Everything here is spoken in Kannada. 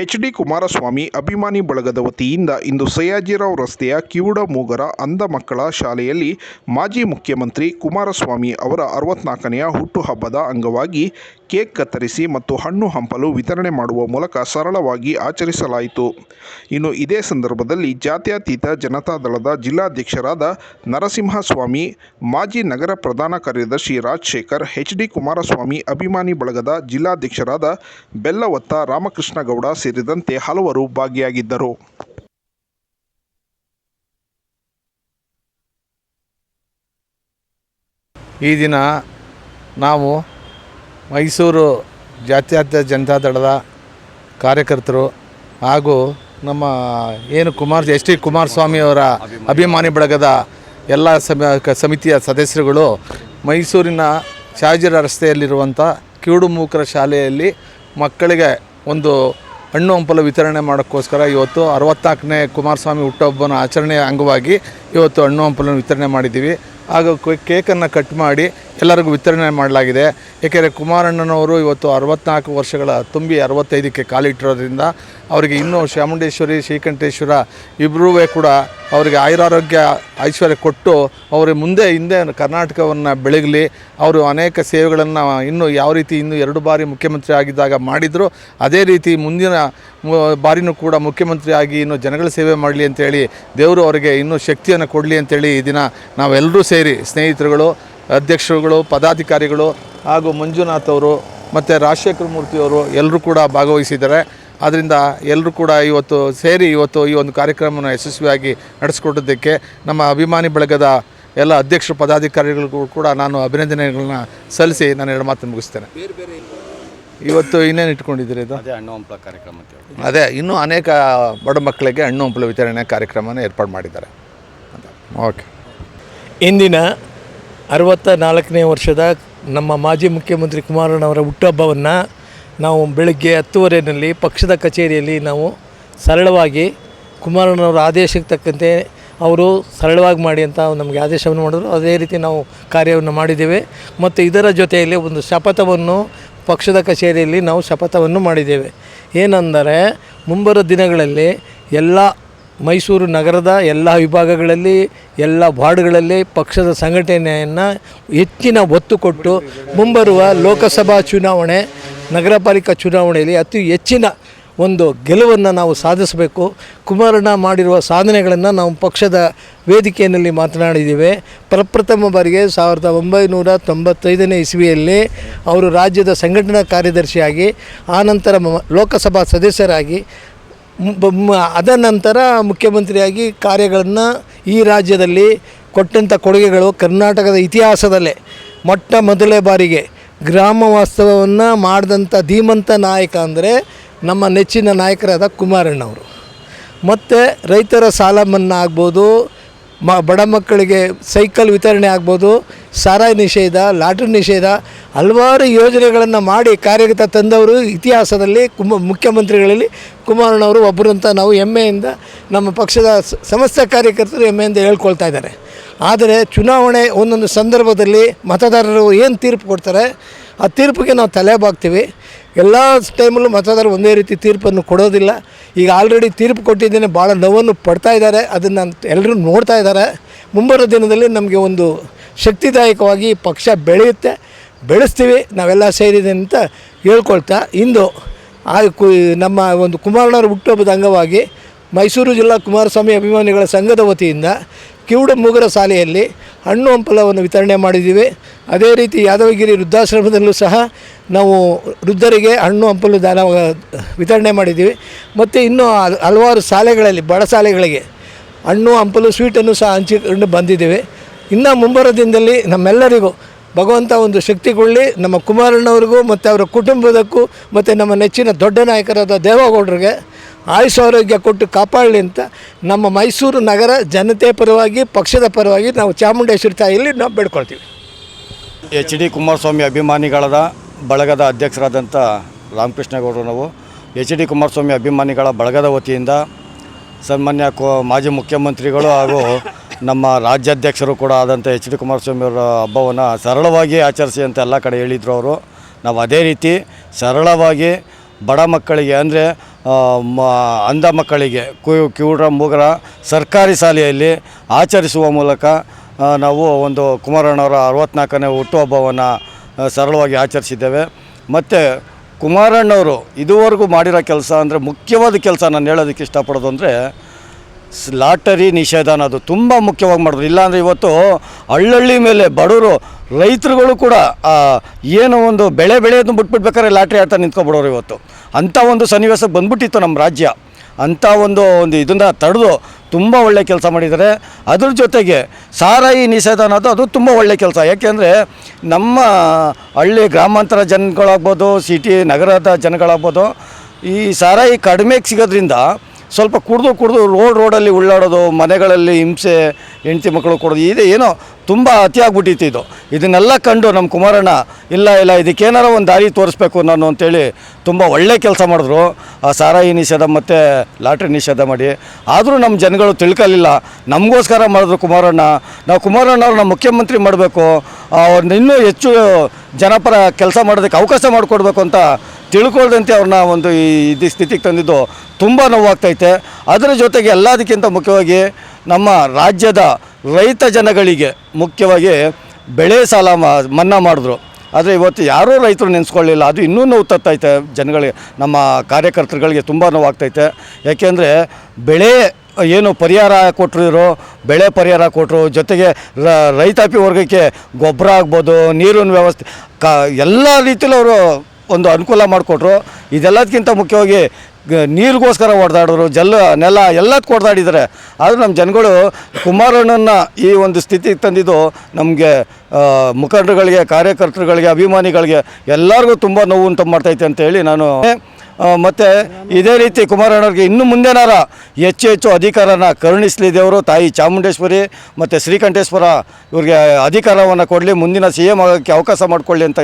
ಎಚ್ ಡಿ ಕುಮಾರಸ್ವಾಮಿ ಅಭಿಮಾನಿ ಬಳಗದ ವತಿಯಿಂದ ಇಂದು ಸಯ್ಯಾಜಿರಾವ್ ರಸ್ತೆಯ ಕಿವುಡ ಮೂಗರ ಅಂಧ ಮಕ್ಕಳ ಶಾಲೆಯಲ್ಲಿ ಮಾಜಿ ಮುಖ್ಯಮಂತ್ರಿ ಕುಮಾರಸ್ವಾಮಿ ಅವರ ಅರವತ್ನಾಲ್ಕನೆಯ ಹುಟ್ಟುಹಬ್ಬದ ಅಂಗವಾಗಿ ಕೇಕ್ ಕತ್ತರಿಸಿ ಮತ್ತು ಹಣ್ಣು ಹಂಪಲು ವಿತರಣೆ ಮಾಡುವ ಮೂಲಕ ಸರಳವಾಗಿ ಆಚರಿಸಲಾಯಿತು. ಇನ್ನು ಇದೇ ಸಂದರ್ಭದಲ್ಲಿ ಜಾತ್ಯತೀತ ಜನತಾದಳದ ಜಿಲ್ಲಾಧ್ಯಕ್ಷರಾದ ನರಸಿಂಹಸ್ವಾಮಿ, ಮಾಜಿ ನಗರ ಪ್ರಧಾನ ಕಾರ್ಯದರ್ಶಿ ರಾಜಶೇಖರ್ ಎಚ್ ಡಿ ಕುಮಾರಸ್ವಾಮಿ ಅಭಿಮಾನಿ ಬಳಗದ ಜಿಲ್ಲಾಧ್ಯಕ್ಷರಾದ ಬೆಲ್ಲವತ್ತ ರಾಮಕೃಷ್ಣಗೌಡ ಸೇರಿದಂತೆ ಹಲವರು ಭಾಗಿಯಾಗಿದ್ದರು. ಈ ದಿನ ನಾವು ಮೈಸೂರು ಜಾತ್ಯತೀತ ಜನತಾದಳದ ಕಾರ್ಯಕರ್ತರು ಹಾಗೂ ನಮ್ಮ ಏನು ಕುಮಾರ್, ಎಸ್ ಟಿ ಕುಮಾರಸ್ವಾಮಿಯವರ ಅಭಿಮಾನಿ ಬಳಗದ ಎಲ್ಲ ಸಮಿತಿಯ ಸದಸ್ಯರುಗಳು ಮೈಸೂರಿನ ಶಾಜಿರ ರಸ್ತೆಯಲ್ಲಿರುವಂಥ ಕಿವುಡುಮೂಕರ ಶಾಲೆಯಲ್ಲಿ ಮಕ್ಕಳಿಗೆ ಒಂದು ಹಣ್ಣು ಹಂಪಲು ವಿತರಣೆ ಮಾಡೋಕ್ಕೋಸ್ಕರ ಇವತ್ತು ಅರವತ್ತಾಲ್ಕನೇ ಕುಮಾರಸ್ವಾಮಿ ಹುಟ್ಟುಹಬ್ಬನ ಆಚರಣೆಯ ಅಂಗವಾಗಿ ಇವತ್ತು ಹಣ್ಣು ಹಂಪಲನ್ನು ವಿತರಣೆ ಮಾಡಿದ್ದೀವಿ. ಹಾಗೂ ಕೇಕನ್ನು ಕಟ್ ಮಾಡಿ ಎಲ್ಲರಿಗೂ ವಿತರಣೆ ಮಾಡಲಾಗಿದೆ. ಏಕೆಂದರೆ ಕುಮಾರಣ್ಣನವರು ಇವತ್ತು ಅರವತ್ನಾಲ್ಕು ವರ್ಷಗಳ ತುಂಬಿ ಅರವತ್ತೈದಕ್ಕೆ ಕಾಲಿಟ್ಟಿರೋದ್ರಿಂದ ಅವರಿಗೆ ಇನ್ನೂ ಚಾಮುಂಡೇಶ್ವರಿ ಶ್ರೀಕಂಠೇಶ್ವರ ಇಬ್ಬರೂ ಕೂಡ ಅವರಿಗೆ ಆಯುರಾರೋಗ್ಯ ಐಶ್ವರ್ಯ ಕೊಟ್ಟು ಅವರ ಮುಂದೆ ಹಿಂದೆ ಕರ್ನಾಟಕವನ್ನು ಬೆಳಗಲಿ, ಅವರು ಅನೇಕ ಸೇವೆಗಳನ್ನು ಇನ್ನೂ ಯಾವ ರೀತಿ ಇನ್ನೂ ಎರಡು ಬಾರಿ ಮುಖ್ಯಮಂತ್ರಿ ಆಗಿದ್ದಾಗ ಮಾಡಿದರು, ಅದೇ ರೀತಿ ಮುಂದಿನ ಬಾರಿನೂ ಕೂಡ ಮುಖ್ಯಮಂತ್ರಿ ಆಗಿ ಇನ್ನು ಜನಗಳ ಸೇವೆ ಮಾಡಲಿ ಅಂತೇಳಿ ದೇವರು ಅವರಿಗೆ ಇನ್ನೂ ಶಕ್ತಿಯನ್ನು ಕೊಡಲಿ ಅಂತೇಳಿ ಈ ದಿನ ನಾವೆಲ್ಲರೂ ಸೇರಿ ಸ್ನೇಹಿತರುಗಳು, ಅಧ್ಯಕ್ಷರುಗಳು, ಪದಾಧಿಕಾರಿಗಳು ಹಾಗೂ ಮಂಜುನಾಥ್ ಅವರು ಮತ್ತು ರಾಜಶೇಖರ ಮೂರ್ತಿಯವರು ಎಲ್ಲರೂ ಕೂಡ ಭಾಗವಹಿಸಿದ್ದಾರೆ. ಆದ್ದರಿಂದ ಎಲ್ಲರೂ ಕೂಡ ಇವತ್ತು ಸೇರಿ ಇವತ್ತು ಈ ಒಂದು ಕಾರ್ಯಕ್ರಮವನ್ನು ಯಶಸ್ವಿಯಾಗಿ ನಡೆಸ್ಕೊಟ್ಟಿದ್ದಕ್ಕೆ ನಮ್ಮ ಅಭಿಮಾನಿ ಬಳಗದ ಎಲ್ಲ ಅಧ್ಯಕ್ಷರು ಪದಾಧಿಕಾರಿಗಳಿಗೂ ಕೂಡ ನಾನು ಅಭಿನಂದನೆಗಳನ್ನ ಸಲ್ಲಿಸಿ ನಾನು ಎರಡು ಮಾತನ್ನು ಮುಗಿಸ್ತೇನೆ. ಇವತ್ತು ಇನ್ನೇನು ಇಟ್ಕೊಂಡಿದ್ದೀರಿ ಇದು? ಅದೇ ಹಣ್ಣು ಹಂಪಲ ಕಾರ್ಯಕ್ರಮ ಅದೇ ಇನ್ನೂ ಅನೇಕ ಬಡ ಮಕ್ಕಳಿಗೆ ಹಣ್ಣು ಹಂಪಲ ವಿತರಣೆ ಕಾರ್ಯಕ್ರಮನ ಏರ್ಪಾಡು ಮಾಡಿದ್ದಾರೆ. ಓಕೆ. ಇಂದಿನ ಅರವತ್ತ ನಾಲ್ಕನೇ ವರ್ಷದ ನಮ್ಮ ಮಾಜಿ ಮುಖ್ಯಮಂತ್ರಿ ಕುಮಾರಣ್ಣವರ ಹುಟ್ಟುಹಬ್ಬವನ್ನು ನಾವು ಬೆಳಗ್ಗೆ ಹತ್ತುವರೆಯಲ್ಲಿ ಪಕ್ಷದ ಕಚೇರಿಯಲ್ಲಿ ನಾವು ಸರಳವಾಗಿ ಕುಮಾರಣ್ಣವರ ಆದೇಶಕ್ಕೆ ತಕ್ಕಂತೆ ಅವರು ಸರಳವಾಗಿ ಮಾಡಿ ಅಂತ ನಮಗೆ ಆದೇಶವನ್ನು ಮಾಡಿದ್ರು. ಅದೇ ರೀತಿ ನಾವು ಕಾರ್ಯವನ್ನು ಮಾಡಿದ್ದೇವೆ. ಮತ್ತು ಇದರ ಜೊತೆಯಲ್ಲಿ ಒಂದು ಶಪಥವನ್ನು ಪಕ್ಷದ ಕಚೇರಿಯಲ್ಲಿ ನಾವು ಶಪಥವನ್ನು ಮಾಡಿದ್ದೇವೆ. ಏನೆಂದರೆ ಮುಂಬರುವ ದಿನಗಳಲ್ಲಿ ಎಲ್ಲ ಮೈಸೂರು ನಗರದ ಎಲ್ಲ ವಿಭಾಗಗಳಲ್ಲಿ, ಎಲ್ಲ ವಾರ್ಡ್ಗಳಲ್ಲಿ ಪಕ್ಷದ ಸಂಘಟನೆಯನ್ನು ಹೆಚ್ಚಿನ ಒತ್ತು ಕೊಟ್ಟು ಮುಂಬರುವ ಲೋಕಸಭಾ ಚುನಾವಣೆ ನಗರ ಪಾಲಿಕಾ ಚುನಾವಣೆಯಲ್ಲಿ ಅತಿ ಹೆಚ್ಚಿನ ಒಂದು ಗೆಲುವನ್ನು ನಾವು ಸಾಧಿಸಬೇಕು. ಕುಮಾರಣ್ಣ ಮಾಡಿರುವ ಸಾಧನೆಗಳನ್ನು ನಾವು ಪಕ್ಷದ ವೇದಿಕೆಯಲ್ಲಿ ಮಾತನಾಡಿದ್ದೇವೆ. ಪ್ರಪ್ರಥಮ ಬಾರಿಗೆ ಸಾವಿರದ ಒಂಬೈನೂರ ತೊಂಬತ್ತೈದನೇ ಇಸ್ವಿಯಲ್ಲಿ ಅವರು ರಾಜ್ಯದ ಸಂಘಟನಾ ಕಾರ್ಯದರ್ಶಿಯಾಗಿ, ಆನಂತರ ಲೋಕಸಭಾ ಸದಸ್ಯರಾಗಿ ಅದ ನಂತರ ಮುಖ್ಯಮಂತ್ರಿಯಾಗಿ ಕಾರ್ಯಗಳನ್ನು ಈ ರಾಜ್ಯದಲ್ಲಿ ಕೊಟ್ಟಂಥ ಕೊಡುಗೆಗಳು ಕರ್ನಾಟಕದ ಇತಿಹಾಸದಲ್ಲೇ. ಮೊಟ್ಟ ಮೊದಲೇ ಬಾರಿಗೆ ಗ್ರಾಮ ವಾಸ್ತವವನ್ನು ಮಾಡಿದಂಥ ಧೀಮಂತ ನಾಯಕ ಅಂದರೆ ನಮ್ಮ ನೆಚ್ಚಿನ ನಾಯಕರಾದ ಕುಮಾರಣ್ಣವರು. ಮತ್ತು ರೈತರ ಸಾಲ ಮನ್ನಾ ಆಗ್ಬೋದು ಮ ಬಡ ಮಕ್ಕಳಿಗೆ ಸೈಕಲ್ ವಿತರಣೆ ಆಗ್ಬೋದು, ಸಾರಾಯಿ ನಿಷೇಧ, ಲಾಟ್ರಿ ನಿಷೇಧ, ಹಲವಾರು ಯೋಜನೆಗಳನ್ನು ಮಾಡಿ ಕಾರ್ಯಗತ ತಂದವರು ಇತಿಹಾಸದಲ್ಲಿ ಕುಮ ಮುಖ್ಯಮಂತ್ರಿಗಳಲ್ಲಿ ಕುಮಾರಣ್ಣವರು ಒಬ್ಬರು ಅಂತ ನಾವು ಹೆಮ್ಮೆಯಿಂದ ನಮ್ಮ ಪಕ್ಷದ ಸಮಸ್ತ ಕಾರ್ಯಕರ್ತರು ಹೆಮ್ಮೆಯಿಂದ ಹೇಳ್ಕೊಳ್ತಾ ಇದ್ದಾರೆ. ಆದರೆ ಚುನಾವಣೆ ಒಂದೊಂದು ಸಂದರ್ಭದಲ್ಲಿ ಮತದಾರರು ಏನು ತೀರ್ಪು ಕೊಡ್ತಾರೆ? ಆ ತೀರ್ಪಿಗೆ ನಾವು ತಲೆ ಬಾಗ್ತೀವಿ. ಎಲ್ಲ ಟೈಮಲ್ಲೂ ಮತದಾರರು ಒಂದೇ ರೀತಿ ತೀರ್ಪನ್ನು ಕೊಡೋದಿಲ್ಲ. ಈಗ ಆಲ್ರೆಡಿ ತೀರ್ಪು ಕೊಟ್ಟಿದ್ದೇನೆ ಭಾಳ ನೋವನ್ನು ಪಡ್ತಾ ಇದ್ದಾರೆ. ಅದನ್ನು ಎಲ್ಲರೂ ನೋಡ್ತಾ ಇದ್ದಾರೆ. ಮುಂಬರೋ ದಿನದಲ್ಲಿ ನಮಗೆ ಒಂದು ಶಕ್ತಿದಾಯಕವಾಗಿ ಪಕ್ಷ ಬೆಳೆಯುತ್ತೆ. ಬೆಳೆಸ್ತೀವಿ. ನಾವೆಲ್ಲ ಸೇರಿದೆ ಅಂತ ಹೇಳ್ಕೊಳ್ತಾ ಇಂದು ಆ ಕು ನಮ್ಮ ಒಂದು ಕುಮಾರಣ್ಣವ್ರ ಹುಟ್ಟುಹಬ್ಬದ ಅಂಗವಾಗಿ ಮೈಸೂರು ಜಿಲ್ಲಾ ಕುಮಾರಸ್ವಾಮಿ ಅಭಿಮಾನಿಗಳ ಸಂಘದ ವತಿಯಿಂದ ಕಿವುಡ ಮೂಗರ ಶಾಲೆಯಲ್ಲಿ ಹಣ್ಣು ಹಂಪಲವನ್ನು ವಿತರಣೆ ಮಾಡಿದ್ದೀವಿ. ಅದೇ ರೀತಿ ಯಾದವಗಿರಿ ವೃದ್ಧಾಶ್ರಮದಲ್ಲೂ ಸಹ ನಾವು ವೃದ್ಧರಿಗೆ ಹಣ್ಣು ಹಂಪಲು ದಾನ ವಿತರಣೆ ಮಾಡಿದ್ದೀವಿ. ಮತ್ತು ಇನ್ನೂ ಹಲ್- ಹಲವಾರು ಶಾಲೆಗಳಲ್ಲಿ, ಬಡ ಶಾಲೆಗಳಿಗೆ ಹಣ್ಣು ಹಂಪಲು ಸ್ವೀಟನ್ನು ಸಹ ಹಂಚಿಕೊಂಡು ಬಂದಿದ್ದೇವೆ. ಇನ್ನು ಮುಂಬರೋ ದಿನದಲ್ಲಿ ನಮ್ಮೆಲ್ಲರಿಗೂ ಭಗವಂತ ಒಂದು ಶಕ್ತಿ ಕೊಳ್ಳಿ ನಮ್ಮ ಕುಮಾರಣ್ಣವ್ರಿಗೂ ಮತ್ತು ಅವರ ಕುಟುಂಬದಕ್ಕೂ ಮತ್ತು ನಮ್ಮ ನೆಚ್ಚಿನ ದೊಡ್ಡ ನಾಯಕರಾದ ದೇವೇಗೌಡರಿಗೆ ಆಯುಷ್ ಆರೋಗ್ಯ ಕೊಟ್ಟು ಕಾಪಾಡಲಿ ಅಂತ ನಮ್ಮ ಮೈಸೂರು ನಗರ ಜನತೆ ಪರವಾಗಿ, ಪಕ್ಷದ ಪರವಾಗಿ ನಾವು ಚಾಮುಂಡೇಶ್ವರಿ ತಾಯಿಯಲ್ಲಿ ನಾವು ಬೇಡ್ಕೊಳ್ತೀವಿ. ಎಚ್ ಡಿ ಕುಮಾರಸ್ವಾಮಿ ಅಭಿಮಾನಿಗಳದ, ಬಳಗದ ಅಧ್ಯಕ್ಷರಾದಂಥ ರಾಮಕೃಷ್ಣಗೌಡರು ನಾವು, ಎಚ್ ಡಿ ಕುಮಾರಸ್ವಾಮಿ ಅಭಿಮಾನಿಗಳ ಬಳಗದ ವತಿಯಿಂದ ಸನ್ಮಾನ್ಯ ಕೋ, ಮಾಜಿ ಮುಖ್ಯಮಂತ್ರಿಗಳು ಹಾಗೂ ನಮ್ಮ ರಾಜ್ಯಾಧ್ಯಕ್ಷರು ಕೂಡ ಆದಂಥ ಎಚ್ ಡಿ ಕುಮಾರಸ್ವಾಮಿ ಅವರ ಹಬ್ಬವನ್ನು ಸರಳವಾಗಿ ಆಚರಿಸಿ ಅಂತ ಎಲ್ಲ ಕಡೆ ಹೇಳಿದರು ಅವರು. ನಾವು ಅದೇ ರೀತಿ ಸರಳವಾಗಿ ಬಡ ಮಕ್ಕಳಿಗೆ ಅಂದರೆ ಅಂಧ ಮಕ್ಕಳಿಗೆ ಕಿವುಡ ಮೂಗರ ಸರ್ಕಾರಿ ಶಾಲೆಯಲ್ಲಿ ಆಚರಿಸುವ ಮೂಲಕ ನಾವು ಒಂದು ಕುಮಾರಣ್ಣವರ ಅರವತ್ತ್ನಾಲ್ಕನೇ ಹುಟ್ಟುಹಬ್ಬವನ್ನು ಸರಳವಾಗಿ ಆಚರಿಸಿದ್ದೇವೆ. ಮತ್ತು ಕುಮಾರಣ್ಣವರು ಇದುವರೆಗೂ ಮಾಡಿರೋ ಕೆಲಸ ಅಂದರೆ ಮುಖ್ಯವಾದ ಕೆಲಸ ನಾನು ಹೇಳೋದಕ್ಕೆ ಇಷ್ಟಪಡೋದು ಅಂದರೆ ಲಾಟರಿ ನಿಷೇಧ ಅನ್ನೋದು ತುಂಬ ಮುಖ್ಯವಾಗಿ ಮಾಡಿದ್ರು. ಇಲ್ಲಾಂದರೆ ಇವತ್ತು ಹಳ್ಳಹಳ್ಳಿ ಮೇಲೆ ಬಡವರು ರೈತರುಗಳು ಕೂಡ ಏನು ಒಂದು ಬೆಳೆ ಬೆಳೆಯೋದನ್ನ ಬಿಟ್ಬಿಡ್ಬೇಕಾದ್ರೆ ಲಾಟ್ರಿ ಆಡ್ತಾ ನಿಂತ್ಕೊಬಿಡೋರು ಇವತ್ತು. ಅಂಥ ಒಂದು ಸನ್ನಿವೇಶ ಬಂದ್ಬಿಟ್ಟಿತ್ತು ನಮ್ಮ ರಾಜ್ಯ. ಅಂಥ ಒಂದು ಒಂದು ಇದನ್ನ ತಡೆದು ತುಂಬ ಒಳ್ಳೆ ಕೆಲಸ ಮಾಡಿದ್ದಾರೆ. ಅದ್ರ ಜೊತೆಗೆ ಸಾರಾಯಿ ನಿಷೇಧ ಅನ್ನೋದು ಅದು ತುಂಬ ಒಳ್ಳೆ ಕೆಲಸ. ಯಾಕೆಂದರೆ ನಮ್ಮ ಹಳ್ಳಿ ಗ್ರಾಮಾಂತರ ಜನಗಳಾಗ್ಬೋದು, ಸಿಟಿ ನಗರದ ಜನಗಳಾಗ್ಬೋದು, ಈ ಸಾರಾಯಿ ಕಡಿಮೆಗೆ ಸಿಗೋದ್ರಿಂದ ಸ್ವಲ್ಪ ಕುಡಿದು ಕುಡಿದು ರೋಡ್ ರೋಡಲ್ಲಿ ಉಳ್ಳಾಡೋದು, ಮನೆಗಳಲ್ಲಿ ಹಿಂಸೆ, ಹೆಂಡತಿ ಮಕ್ಕಳು ಕೊಡೋದು, ಇದು ಏನೋ ತುಂಬ ಅತಿಯಾಗ್ಬಿಟ್ಟಿತ್ತು ಇದು. ಇದನ್ನೆಲ್ಲ ಕಂಡು ನಮ್ಮ ಕುಮಾರಣ್ಣ, ಇಲ್ಲ ಇಲ್ಲ, ಇದಕ್ಕೇನಾರ ಒಂದು ದಾರಿ ತೋರಿಸ್ಬೇಕು ನಾನು ಅಂತೇಳಿ ತುಂಬ ಒಳ್ಳೆ ಕೆಲಸ ಮಾಡಿದ್ರು. ಆ ಸಾರಾಯಿ ನಿಷೇಧ ಮತ್ತು ಲಾಟ್ರಿ ನಿಷೇಧ ಮಾಡಿ. ಆದರೂ ನಮ್ಮ ಜನಗಳು ತಿಳ್ಕಲಿಲ್ಲ. ನಮಗೋಸ್ಕರ ಮಾಡಿದ್ರು ಕುಮಾರಣ್ಣ. ನಾವು ಕುಮಾರಣ್ಣ ಅವ್ರನ್ನ ಮುಖ್ಯಮಂತ್ರಿ ಮಾಡಬೇಕು. ಅವ್ರನ್ನ ಇನ್ನೂ ಹೆಚ್ಚು ಜನಪರ ಕೆಲಸ ಮಾಡೋದಕ್ಕೆ ಅವಕಾಶ ಮಾಡಿಕೊಡ್ಬೇಕು ಅಂತ ತಿಳ್ಕೊಳ್ದಂತೆ ಅವ್ರನ್ನ ಒಂದು ಈ ಇದು ಸ್ಥಿತಿಗೆ ತಂದಿದ್ದು ತುಂಬ ನೋವಾಗ್ತೈತೆ. ಅದರ ಜೊತೆಗೆ ಎಲ್ಲದಕ್ಕಿಂತ ಮುಖ್ಯವಾಗಿ ನಮ್ಮ ರಾಜ್ಯದ ರೈತ ಜನಗಳಿಗೆ ಮುಖ್ಯವಾಗಿ ಬೆಳೆ ಸಾಲ ಮನ್ನಾ ಮಾಡಿದ್ರು. ಆದರೆ ಇವತ್ತು ಯಾರೂ ರೈತರು ನೆನೆಸ್ಕೊಳ್ಳಿಲ್ಲ. ಅದು ಇನ್ನೂ ನೋವು ತತ್ತೈತೆ ಜನಗಳಿಗೆ, ನಮ್ಮ ಕಾರ್ಯಕರ್ತರುಗಳಿಗೆ ತುಂಬ ನೋವಾಗ್ತೈತೆ. ಯಾಕೆಂದರೆ ಬೆಳೆ ಏನು ಪರಿಹಾರ ಕೊಟ್ಟರು, ಬೆಳೆ ಪರಿಹಾರ ಕೊಟ್ಟರು ಜೊತೆಗೆ ರ- ರೈತಾಪಿ ವರ್ಗಕ್ಕೆ ಗೊಬ್ಬರ ಆಗ್ಬೋದು, ನೀರಿನ ವ್ಯವಸ್ಥೆ, ಕ, ಎಲ್ಲ ರೀತಿಯಲ್ಲೂ ಅವರು ಒಂದು ಅನುಕೂಲ ಮಾಡಿಕೊಟ್ರು. ಇದೆಲ್ಲದಕ್ಕಿಂತ ಮುಖ್ಯವಾಗಿ ನೀರಿಗೋಸ್ಕರ ಹೊಡೆದಾಡಿದ್ರು ಜಲ್ಲ ನೆಲ ಎಲ್ಲದಕ್ಕೂ ಕೊಡ್ದಾಡಿದ್ದಾರೆ ಆದರೆ ನಮ್ಮ ಜನಗಳು ಕುಮಾರಣ್ಣನ ಈ ಒಂದು ಸ್ಥಿತಿಗೆ ತಂದಿದ್ದು ನಮಗೆ ಮುಖಂಡರುಗಳಿಗೆ, ಕಾರ್ಯಕರ್ತರುಗಳಿಗೆ, ಅಭಿಮಾನಿಗಳಿಗೆ ಎಲ್ಲರಿಗೂ ತುಂಬ ನೋವು ಉಂಟು ಮಾಡ್ತೈತೆ ಅಂತೇಳಿ ನಾನು ಮತ್ತು ಮತ್ತೆ ಇದೇ ರೀತಿ ಕುಮಾರಣ್ಣವ್ರಿಗೆ ಇನ್ನು ಮುಂದೆನಾರ ಹೆಚ್ಚು ಹೆಚ್ಚು ಅಧಿಕಾರನ ಕರುಣಿಸಲಿ ದೇವರು, ತಾಯಿ ಚಾಮುಂಡೇಶ್ವರಿ ಮತ್ತು ಶ್ರೀಕಂಠೇಶ್ವರ ಇವ್ರಿಗೆ ಅಧಿಕಾರವನ್ನು ಕೊಡಲಿ, ಮುಂದಿನ ಸಿ ಎಂ ಆಗೋಕ್ಕೆ ಅವಕಾಶ ಮಾಡಿಕೊಳ್ಳಿ ಅಂತ